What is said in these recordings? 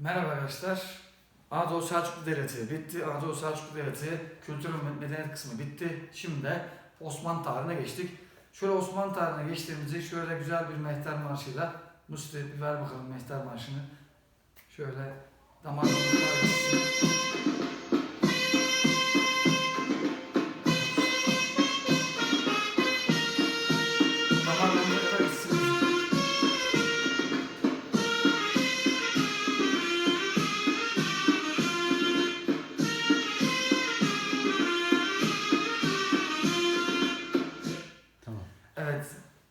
Merhaba arkadaşlar. Anadolu Selçuklu Devleti bitti. Anadolu Selçuklu Devleti kültür ve medeniyet kısmı bitti. Şimdi de Osmanlı tarihine geçtik. Şöyle Osmanlı tarihine geçtiğimizde şöyle güzel bir mehter marşıyla Musti ver bakalım mehter marşını. Şöyle. Damarlarımızı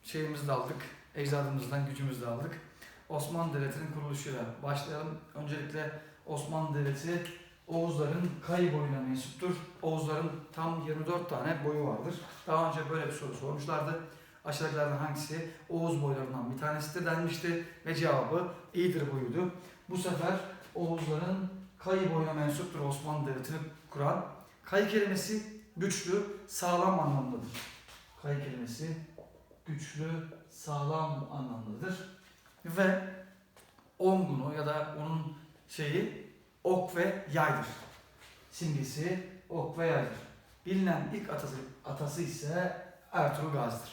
şeyimizi de aldık. Ecdadımızdan gücümüzü de aldık. Osmanlı Devleti'nin kuruluşuyla başlayalım. Öncelikle Osmanlı Devleti Oğuzların kayı boyuna mensuptur. Oğuzların tam 24 tane boyu vardır. Daha önce böyle bir soru sormuşlardı. Aşağıdakilerden hangisi Oğuz boylarından bir tanesidir denmişti ve cevabı İğdir boyuydu. Bu sefer Oğuzların kayı boyuna mensuptur Osmanlı Devleti'ni kuran. Kayı kelimesi güçlü, sağlam anlamındadır. Kayı kelimesi güçlü, sağlam anlamlıdır. Ve ongunu ya da onun şeyi ok ve yaydır. Simgesi ok ve yaydır. Bilinen ilk atası, atası ise Ertuğrul Gazi'dir.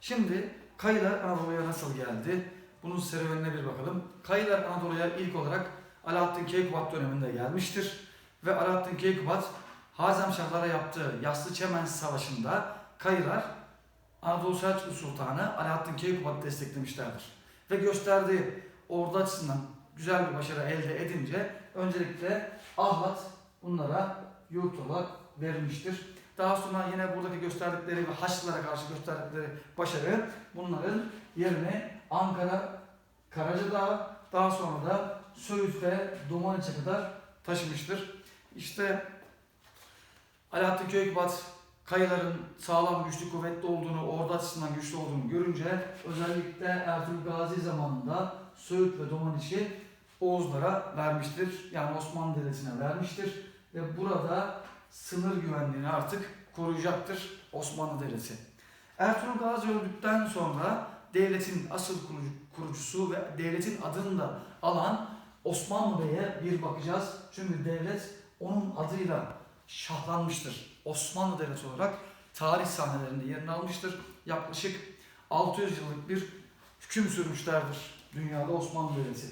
Şimdi Kayılar Anadolu'ya nasıl geldi? Bunun serüvenine bir bakalım. Kayılar Anadolu'ya ilk olarak Alaaddin Keykubat döneminde gelmiştir. Ve Alaaddin Keykubat Hazemşahlara yaptığı Yassı Çemen Savaşı'nda Kayılar Anadolu Selçuklu Sultanı Alaaddin Keykubat'ı desteklemişlerdir. Ve gösterdiği ordu açısından güzel bir başarı elde edince öncelikle Ahlat bunlara yurt olarak verilmiştir. Daha sonra yine buradaki gösterdikleri ve Haçlılara karşı gösterdikleri başarı bunların yerine Ankara, Karacadağ, daha sonra da Söğüt ve Domaniç'e kadar taşımıştır. İşte Alaaddin Keykubat kayıların sağlam, güçlü, kuvvetli olduğunu, ordu açısından güçlü olduğunu görünce özellikle Ertuğrul Gazi zamanında Söğüt ve Domaniç'i Oğuzlara vermiştir. Yani Osmanlı Devleti'ne vermiştir. Ve burada sınır güvenliğini artık koruyacaktır Osmanlı Devleti. Ertuğrul Gazi öldükten sonra devletin asıl kurucu- kurucusu ve devletin adını da alan Osmanlı Bey'e bir bakacağız. Çünkü devlet onun adıyla şahlanmıştır. Osmanlı Devleti olarak tarih sahnelerinde yerini almıştır. Yaklaşık 600 yıllık bir hüküm sürmüşlerdir dünyada Osmanlı Devleti.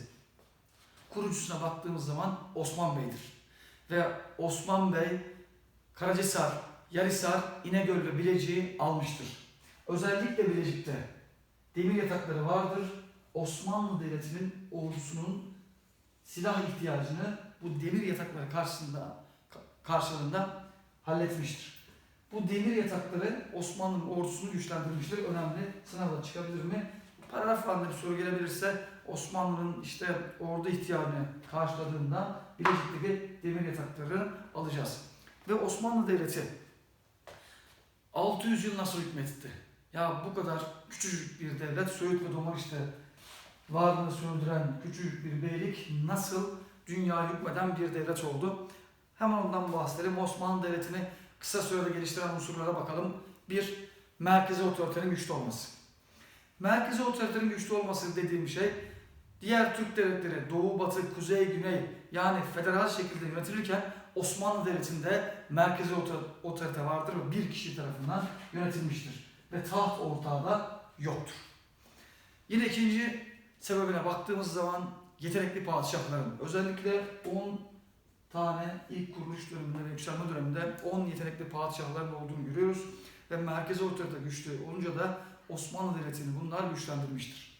Kurucusuna baktığımız zaman Osman Bey'dir. Ve Osman Bey Karacahisar, Yarhisar, İnegöl ve Bilecik'i almıştır. Özellikle Bilecik'te demir yatakları vardır. Osmanlı Devleti'nin ordusunun silah ihtiyacını bu demir yatakları karşısında karşılığında halletmiştir. Bu demir yatakları Osmanlı'nın ordusunu güçlendirmiştir. Önemli. Sınavda çıkabilir mi? Paragraflarında bir soru gelebilirse Osmanlı'nın işte ordu ihtiyacını karşıladığında Bilecik'teki demir yatakları alacağız. Ve Osmanlı Devleti 600 yıl nasıl hükmetti? Ya bu kadar küçücük bir devlet Söğüt ve Domaniç'te varlığını sürdüren küçücük bir beylik nasıl dünya hükmeden bir devlet oldu? Hemen ondan bahsedelim. Osmanlı Devleti'ni kısa sürede geliştiren unsurlara bakalım. Bir, merkezi otoritenin güçlü olması. Merkezi otoritenin güçlü olması dediğim şey, diğer Türk devletleri doğu, batı, kuzey, güney yani federal şekilde yönetilirken Osmanlı Devleti'nde merkezi otor- otorite vardır ve bir kişi tarafından yönetilmiştir. Ve taht ortağı da yoktur. Yine ikinci sebebine baktığımız zaman yetenekli padişahların özellikle 10 tane ilk kuruluş döneminde ve yükselme döneminde 10 yetenekli padişahların olduğunu görüyoruz. Ve merkezi otorite güçlü olunca da Osmanlı Devleti'ni bunlar güçlendirmiştir.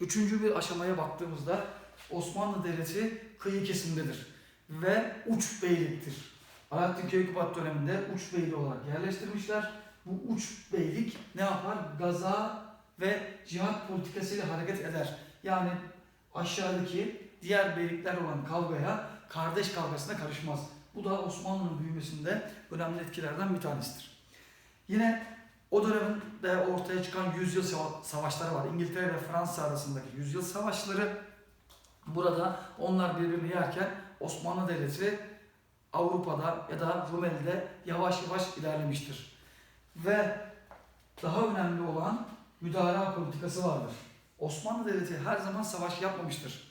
Üçüncü bir aşamaya baktığımızda Osmanlı Devleti kıyı kesimdedir ve uç beyliktir. Alaaddin Keykubat döneminde uç beyliği olarak yerleştirmişler. Bu uç beylik ne yapar? Gaza ve cihat politikasıyla hareket eder. Yani aşağıdaki diğer beylikler olan kavgaya kardeş kavgasına karışmaz. Bu da Osmanlı'nın büyümesinde önemli etkilerden bir tanesidir. Yine o dönemde ortaya çıkan yüzyıl sava- savaşları var. İngiltere ve Fransa arasındaki yüzyıl savaşları. Burada onlar birbirini yerken Osmanlı Devleti Avrupa'da ya da Rumeli'de yavaş yavaş ilerlemiştir. Ve daha önemli olan müdahale politikası vardır. Osmanlı Devleti her zaman savaş yapmamıştır.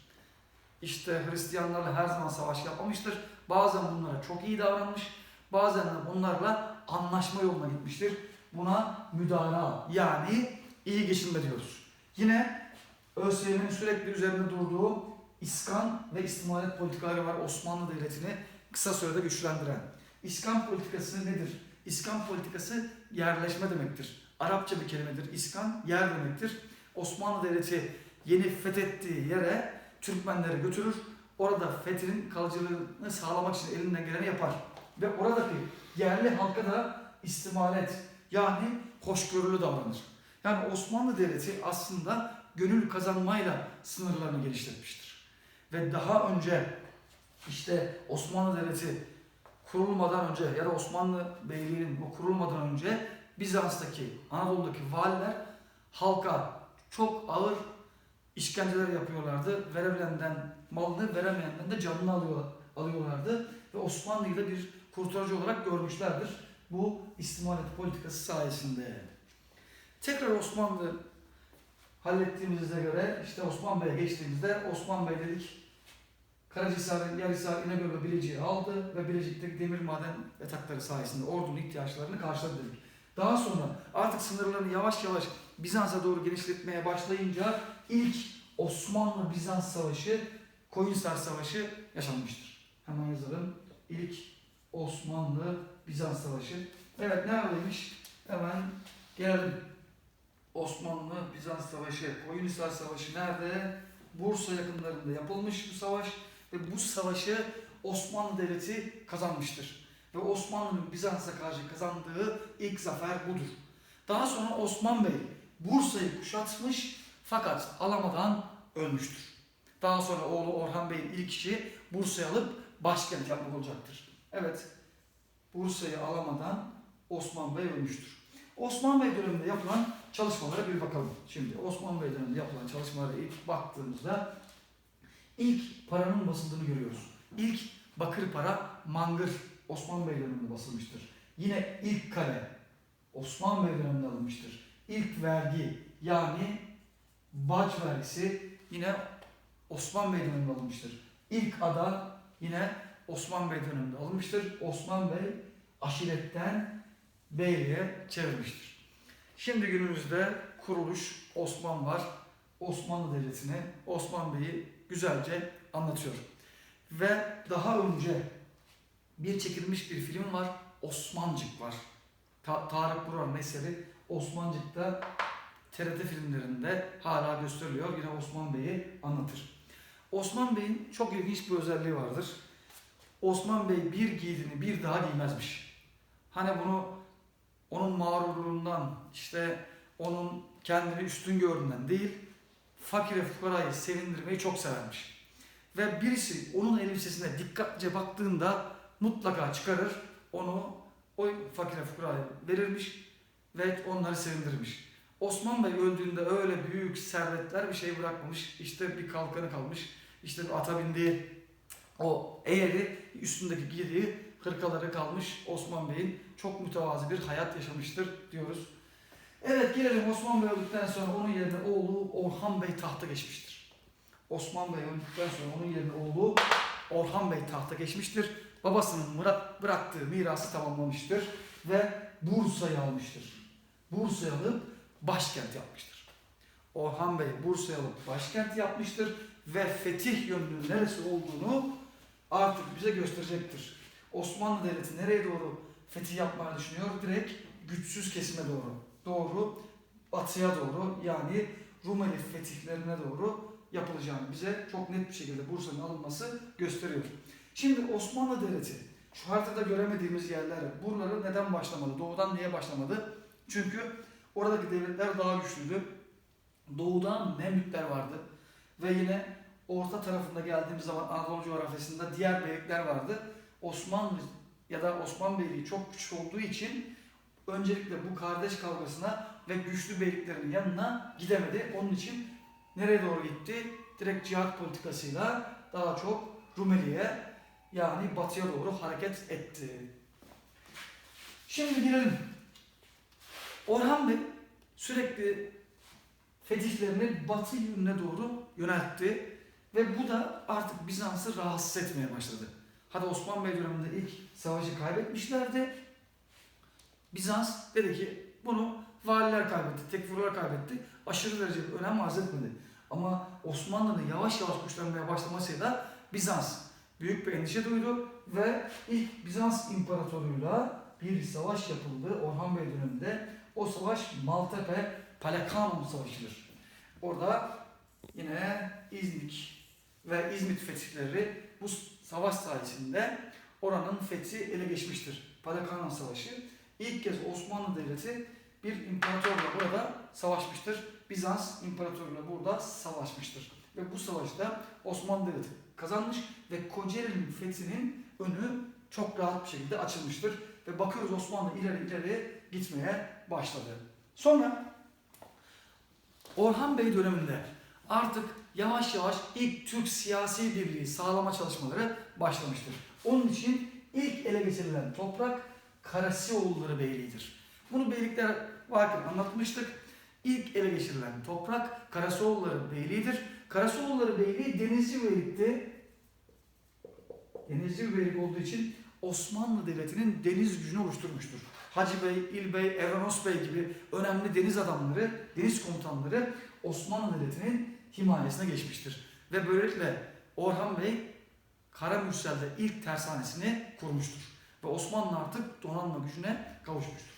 İşte Hristiyanlarla her zaman savaş yapmamıştır. Bazen bunlara çok iyi davranmış, bazen de bunlarla anlaşma yoluna gitmiştir. Buna müdahale yani iyi geçinme diyoruz. Yine ÖSYM'nin sürekli üzerinde durduğu İskan ve istimalet politikaları var Osmanlı Devleti'ni kısa sürede güçlendiren. İskan politikası nedir? İskan politikası yerleşme demektir. Arapça bir kelimedir. İskan yer demektir. Osmanlı Devleti yeni fethettiği yere Türkmenleri götürür. Orada fethinin kalıcılığını sağlamak için elinden geleni yapar. Ve oradaki yerli halka da istimalet yani hoşgörülü davranır. Yani Osmanlı Devleti aslında gönül kazanmayla sınırlarını geliştirmiştir. Ve daha önce işte Osmanlı Devleti kurulmadan önce ya da Osmanlı Beyliği'nin kurulmadan önce Bizans'taki, Anadolu'daki valiler halka çok ağır işkenceler yapıyorlardı. Verebilenden malını, veremeyenden de canını alıyor, alıyorlardı. Ve Osmanlı'yı da bir kurtarıcı olarak görmüşlerdir. Bu istimalet politikası sayesinde. Tekrar Osmanlı hallettiğimize göre işte Osman Bey'e geçtiğimizde Osman Bey dedik Karacahisar, Yarhisar, İnegöl ve Bilecik'i aldı ve Bilecik'teki demir maden yatakları sayesinde ordunun ihtiyaçlarını karşıladı dedik. Daha sonra artık sınırlarını yavaş yavaş Bizans'a doğru genişletmeye başlayınca ilk Osmanlı-Bizans Savaşı, Koyunhisar Savaşı yaşanmıştır. Hemen yazalım. İlk Osmanlı-Bizans Savaşı. Evet neredeymiş? Hemen gelelim. Osmanlı-Bizans Savaşı, Koyunhisar Savaşı nerede? Bursa yakınlarında yapılmış bu savaş ve bu savaşı Osmanlı Devleti kazanmıştır. Ve Osmanlı'nın Bizans'a karşı kazandığı ilk zafer budur. Daha sonra Osman Bey Bursa'yı kuşatmış fakat alamadan ölmüştür. Daha sonra oğlu Orhan Bey'in ilk işi Bursa'yı alıp başkent yapmak olacaktır. Evet, Bursa'yı alamadan Osman Bey ölmüştür. Osman Bey döneminde yapılan çalışmalara bir bakalım. Şimdi Osman Bey döneminde yapılan çalışmalara ilk baktığımızda ilk paranın basıldığını görüyoruz. İlk bakır para mangır Osman Bey döneminde basılmıştır. Yine ilk kale Osman Bey döneminde alınmıştır. İlk vergi yani bac vergisi yine Osman Bey döneminde alınmıştır. İlk ada yine Osman Bey döneminde alınmıştır. Osman Bey aşiretten beyliğe çevirmiştir. Şimdi günümüzde kuruluş Osman var. Osmanlı Devleti'ni, Osman Bey'i güzelce anlatıyor. Ve daha önce bir çekilmiş bir film var. Osmancık var. Ta- Tarık Buran eseri Osmancık'ta TRT filmlerinde hala gösteriliyor. Yine Osman Bey'i anlatır. Osman Bey'in çok ilginç bir özelliği vardır. Osman Bey bir giydiğini bir daha giymezmiş. Hani bunu onun mağrurluğundan işte onun kendini üstün gördüğünden değil fakire fukarayı sevindirmeyi çok severmiş. Ve birisi onun elbisesine dikkatlice baktığında mutlaka çıkarır onu o fakire fukaraya verirmiş ve onları sevindirmiş. Osman Bey öldüğünde öyle büyük servetler bir şey bırakmamış. İşte bir kalkanı kalmış. İşte bir ata bindiği o eğeri üstündeki giydiği hırkaları kalmış Osman Bey'in çok mütevazi bir hayat yaşamıştır diyoruz. Evet gelelim Osman Bey öldükten sonra onun yerine oğlu Orhan Bey tahta geçmiştir. Osman Bey öldükten sonra onun yerine oğlu Orhan Bey tahta geçmiştir. Babasının murat bıraktığı mirası tamamlamıştır ve Bursa'yı almıştır. Bursa'yı alıp başkent yapmıştır. Orhan Bey Bursa'yı alıp başkent yapmıştır ve fetih yönünün neresi olduğunu artık bize gösterecektir. Osmanlı Devleti nereye doğru fetih yapmayı düşünüyor? Direkt güçsüz kesime doğru. Doğru batıya doğru yani Rumeli fetihlerine doğru yapılacağını bize çok net bir şekilde Bursa'nın alınması gösteriyor. Şimdi Osmanlı Devleti şu haritada göremediğimiz yerler buraları neden başlamadı? Doğudan niye başlamadı? Çünkü oradaki devletler daha güçlüydü. Doğudan Memlükler vardı ve yine orta tarafında geldiğimiz zaman Anadolu coğrafyasında diğer beylikler vardı. Osmanlı ya da Osman Beyliği çok küçük olduğu için öncelikle bu kardeş kavgasına ve güçlü beyliklerin yanına gidemedi. Onun için nereye doğru gitti? Direkt cihat politikasıyla daha çok Rumeli'ye yani batıya doğru hareket etti. Şimdi gelelim. Orhan Bey sürekli fetihlerini batı yönüne doğru yöneltti Ve bu da artık Bizans'ı rahatsız etmeye başladı. Hadi Osman Bey döneminde ilk savaşı kaybetmişlerdi. Bizans dedi ki bunu valiler kaybetti, tekfurlar kaybetti. Aşırı derecede önem arz etmedi. Ama Osmanlı'nın yavaş yavaş güçlenmeye başlamasıyla Bizans büyük bir endişe duydu ve ilk Bizans İmparatorluğu'yla bir savaş yapıldı Orhan Bey döneminde. O savaş Maltepe Palekanon Savaşı'dır. Orada yine İznik ve İzmit fetihleri bu savaş sayesinde oranın fethi ele geçmiştir. Palekanon Savaşı. İlk kez Osmanlı Devleti bir imparatorla burada savaşmıştır. Bizans İmparatorluğu'yla burada savaşmıştır. Ve bu savaşta Osmanlı Devleti kazanmış ve Kocaeli'nin fethinin önü çok rahat bir şekilde açılmıştır. Ve bakıyoruz Osmanlı ileri ileri gitmeye başladı. Sonra Orhan Bey döneminde artık yavaş yavaş ilk Türk siyasi birliği sağlama çalışmaları başlamıştır. Onun için ilk ele geçirilen toprak Karasioğulları Beyliği'dir. Bunu beylikler varken anlatmıştık. İlk ele geçirilen toprak Karasioğulları Beyliği'dir. Karasioğulları Beyliği denizci beylikti. Denizci beylik olduğu için Osmanlı Devleti'nin deniz gücünü oluşturmuştur. Hacı Bey, İl Bey, Evranos Bey gibi önemli deniz adamları, deniz komutanları Osmanlı Devleti'nin himayesine geçmiştir. Ve böylelikle Orhan Bey Karamürsel'de ilk tersanesini kurmuştur. Ve Osmanlı artık donanma gücüne kavuşmuştur.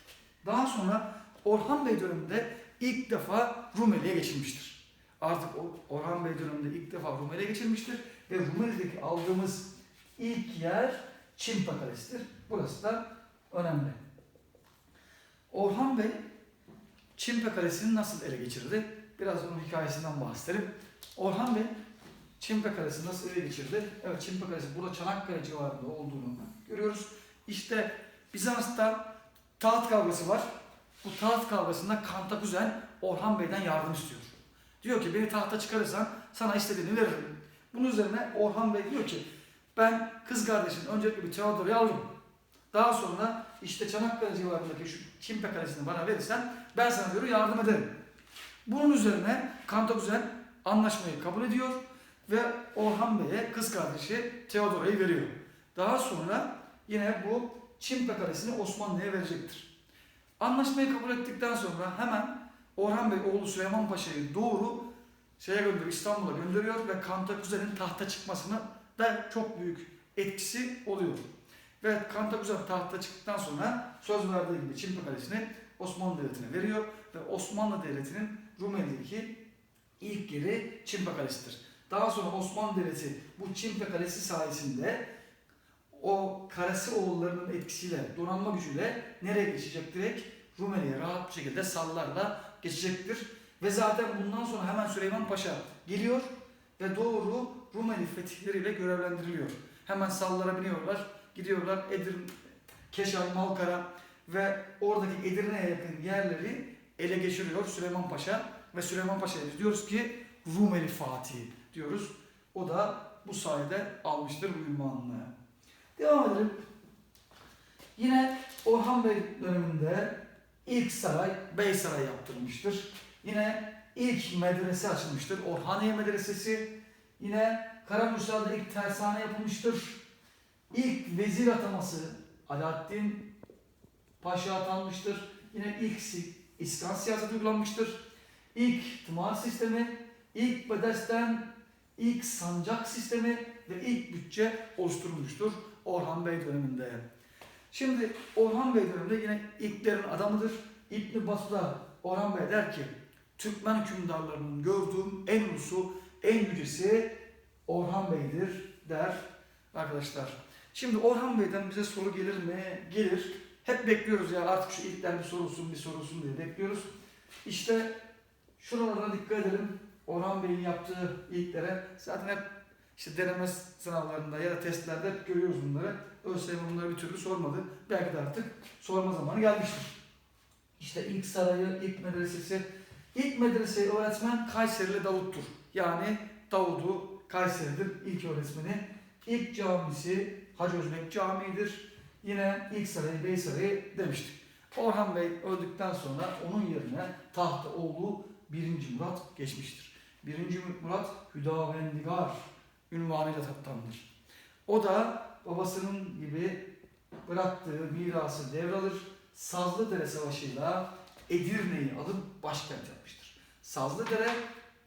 Daha sonra Orhan Bey döneminde ilk defa Rumeli'ye geçilmiştir. Artık Orhan Bey döneminde ilk defa Rumeli'ye geçilmiştir. Ve Rumeli'deki aldığımız ilk yer Çimpa Kalesi'dir. Burası da önemli. Orhan Bey Çimpe Kalesi'ni nasıl ele geçirdi? Biraz onun hikayesinden bahsedelim. Orhan Bey Çimpe Kalesi'ni nasıl ele geçirdi? Evet Çimpe Kalesi burada Çanakkale civarında olduğunu görüyoruz. İşte Bizans'ta taht kavgası var. Bu taht kavgasında Kantakuzen Orhan Bey'den yardım istiyor. Diyor ki beni tahta çıkarırsan sana istediğini veririm. Bunun üzerine Orhan Bey diyor ki ben kız kardeşin öncelikle bir Teodor'u aldım. Daha sonra işte Çanakkale civarındaki şu Çimpe Kalesi'ni bana verirsen ben sana diyor yardım ederim. Bunun üzerine Kantakuzen anlaşmayı kabul ediyor ve Orhan Bey'e kız kardeşi Teodora'yı veriyor. Daha sonra yine bu Çimpe Kalesi'ni Osmanlı'ya verecektir. Anlaşmayı kabul ettikten sonra hemen Orhan Bey oğlu Süleyman Paşa'yı doğru şeye gönderiyor, İstanbul'a gönderiyor ve Kantakuzen'in tahta çıkmasına da çok büyük etkisi oluyor. Ve Kantakuzen tahta çıktıktan sonra söz verdiği gibi Çimpe Kalesi'ni Osmanlı Devleti'ne veriyor ve Osmanlı Devleti'nin Rumeli'deki ilk yeri Çimpe Kalesi'dir. Daha sonra Osmanlı Devleti bu Çimpe Kalesi sayesinde o Karasioğullarının etkisiyle, donanma gücüyle nereye geçecek direkt? Rumeli'ye rahat bir şekilde sallarla geçecektir. Ve zaten bundan sonra hemen Süleyman Paşa geliyor ve doğru Rumeli fetihleriyle görevlendiriliyor. Hemen sallara biniyorlar, gidiyorlar Edirne, Keşan, Malkara ve oradaki Edirne'ye yakın yerleri ele geçiriyor Süleyman Paşa ve Süleyman Paşa'ya diyoruz ki Rumeli Fatih diyoruz. O da bu sayede almıştır bu ünvanını. Devam edelim. Yine Orhan Bey döneminde ilk saray Beysaray yaptırılmıştır. Yine ilk medrese açılmıştır. Orhaniye Medresesi. Yine Karamürsel'de ilk tersane yapılmıştır. İlk vezir ataması Alaaddin Paşa atanmıştır. Yine ilk iskan siyaseti uygulanmıştır. İlk tımar sistemi, ilk bedesten, ilk sancak sistemi ve ilk bütçe oluşturulmuştur Orhan Bey döneminde. Şimdi Orhan Bey döneminde yine ilklerin adamıdır. İbn Battuta Orhan Bey der ki Türkmen hükümdarlarının gördüğüm en ulusu, en yücesi Orhan Bey'dir der arkadaşlar. Şimdi Orhan Bey'den bize soru gelir mi? Gelir. Hep bekliyoruz ya artık şu ilkten bir sorulsun bir sorulsun diye bekliyoruz. İşte şuralara dikkat edelim. Orhan Bey'in yaptığı ilklere zaten hep işte deneme sınavlarında ya da testlerde hep görüyoruz bunları. ÖSYM bunları bir türlü sormadı. Belki de artık sorma zamanı gelmiştir. İşte ilk sarayı, ilk medresesi. İlk medreseyi öğretmen Kayserili Davut'tur. Yani Davud'u Kayseri'dir ilk öğretmeni. İlk camisi Hacı Özbek Camii'dir. Yine ilk sarayı Beysarayı demiştik. Orhan Bey öldükten sonra onun yerine tahta oğlu 1. Murat geçmiştir. 1. Murat Hüdavendigar ünvanıyla tatlandır. O da babasının gibi bıraktığı mirası devralır. Sazlıdere Savaşı'yla Edirne'yi alıp başkent yapmıştır. Sazlıdere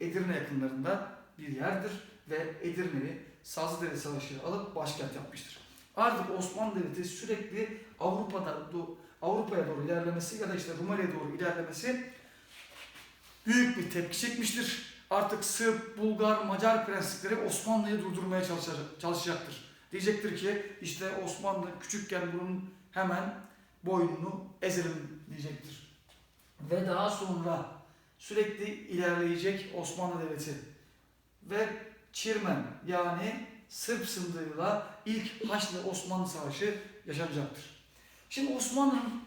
Edirne yakınlarında bir yerdir ve Edirne'yi Sazlıdere Savaşı'yla alıp başkent yapmıştır. Artık Osmanlı Devleti sürekli Avrupa'da Avrupa'ya doğru ilerlemesi ya da işte Rumeli'ye doğru ilerlemesi büyük bir tepki çekmiştir. Artık Sırp, Bulgar, Macar prensipleri Osmanlı'yı durdurmaya çalışacak- çalışacaktır. Diyecektir ki işte Osmanlı küçükken bunun hemen boynunu ezelim diyecektir. Ve daha sonra sürekli ilerleyecek Osmanlı Devleti ve Çirmen yani Sırp sındığıyla ilk Haçlı Osmanlı Savaşı yaşanacaktır. Şimdi Osmanlı'nın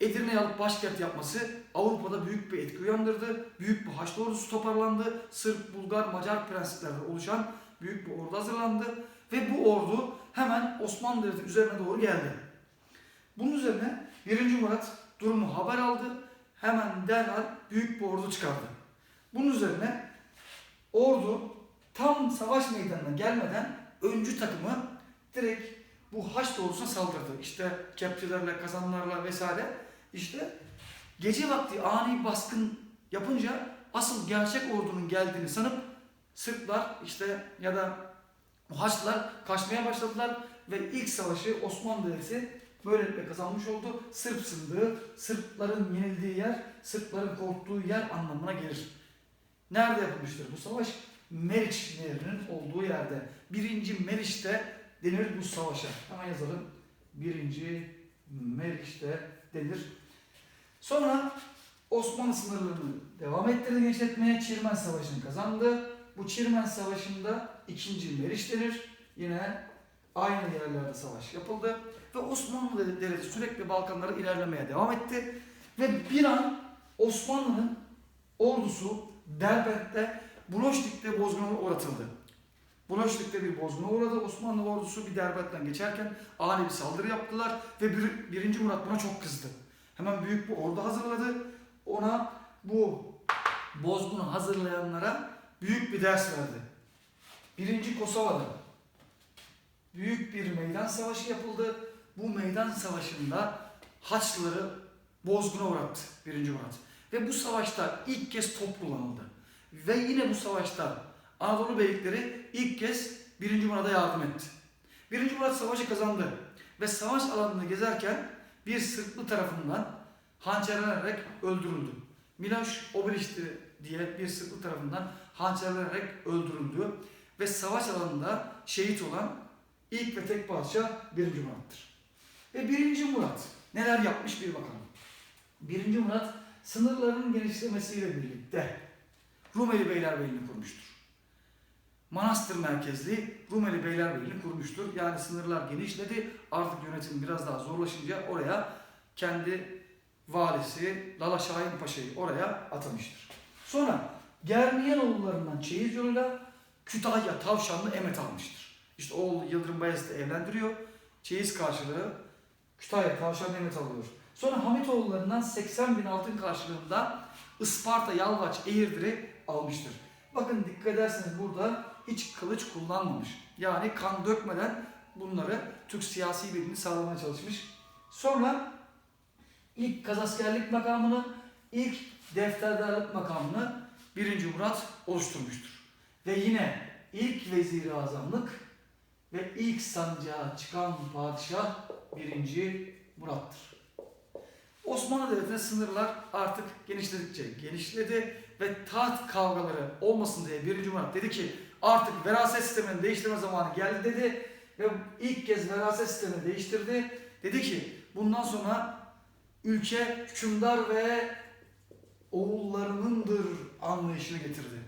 Edirne'yi alıp başkent yapması Avrupa'da büyük bir etki uyandırdı. Büyük bir Haçlı ordusu toparlandı. Sırp, Bulgar, Macar prensiplerden oluşan büyük bir ordu hazırlandı. Ve bu ordu hemen Osmanlı Devleti üzerine doğru geldi. Bunun üzerine 1. Murat durumu haber aldı. Hemen derhal büyük bir ordu çıkardı. Bunun üzerine ordu tam savaş meydanına gelmeden öncü takımı direkt bu Haçlı ordusuna saldırdı. İşte kepçelerle, kazanlarla vesaire. İşte gece vakti ani baskın yapınca asıl gerçek ordunun geldiğini sanıp Sırplar işte ya da Haçlılar kaçmaya başladılar ve ilk savaşı Osmanlı Devleti böylelikle kazanmış oldu. Sırp sındığı, Sırpların yenildiği yer, Sırpların korktuğu yer anlamına gelir. Nerede yapılmıştır bu savaş? Meriç Nehri'nin olduğu yerde. Birinci Meriç'te denir bu savaşa. Hemen yazalım. Birinci Meriç'te denir. Sonra Osmanlı sınırlarını devam ettirdi genişletmeye. Çirmen Savaşı'nı kazandı. Bu Çirmen Savaşı'nda ikinci Meriç denir. Yine aynı yerlerde savaş yapıldı. Ve Osmanlı Devleti sürekli Balkanlara ilerlemeye devam etti. Ve bir an Osmanlı'nın ordusu Derbent'te Buloşnik'te bozguna uğratıldı. Buloşnik'te bir bozguna uğradı. Osmanlı ordusu bir Derbent'ten geçerken ani bir saldırı yaptılar ve bir, birinci Murat buna çok kızdı. Hemen büyük bir ordu hazırladı. Ona bu bozgunu hazırlayanlara büyük bir ders verdi. Birinci Kosova'da büyük bir meydan savaşı yapıldı. Bu meydan savaşında Haçlıları bozguna uğrattı birinci Murat. Ve bu savaşta ilk kez top kullanıldı. Ve yine bu savaşta Anadolu beylikleri ilk kez 1. Murat'a yardım etti. 1. Murat savaşı kazandı ve savaş alanında gezerken bir Sırplı tarafından hançerlenerek öldürüldü. Miloš Obilić'ti diye bir Sırplı tarafından hançerlenerek öldürüldü ve savaş alanında şehit olan ilk ve tek padişah 1. Murat'tır. Ve 1. Murat neler yapmış bir bakalım. 1. Murat sınırlarının genişlemesiyle birlikte Rumeli Beylerbeyliğini kurmuştur. Manastır merkezli Rumeli Beylerbeyliğini kurmuştur. Yani sınırlar genişledi. Artık yönetim biraz daha zorlaşınca oraya kendi valisi Lala Şahin Paşa'yı oraya atamıştır. Sonra Germiyanoğullarından çeyiz yoluyla Kütahya Tavşanlı Emet almıştır. İşte oğlu Yıldırım Bayezid'i evlendiriyor. Çeyiz karşılığı Kütahya Tavşanlı Emet alıyor. Sonra Hamitoğullarından 80 bin altın karşılığında Isparta, Yalvaç, Eğirdir'i almıştır. Bakın dikkat ederseniz burada hiç kılıç kullanmamış. Yani kan dökmeden bunları Türk siyasi birliğini sağlamaya çalışmış. Sonra ilk kazaskerlik makamını, ilk defterdarlık makamını 1. Murat oluşturmuştur. Ve yine ilk vezir azamlık ve ilk sancağa çıkan padişah 1. Murat'tır. Osmanlı Devleti'ne sınırlar artık genişledikçe genişledi ve taht kavgaları olmasın diye 1. Murat dedi ki artık veraset sistemini değiştirme zamanı geldi dedi ve ilk kez veraset sistemini değiştirdi. Dedi ki bundan sonra ülke hükümdar ve oğullarınındır anlayışını getirdi.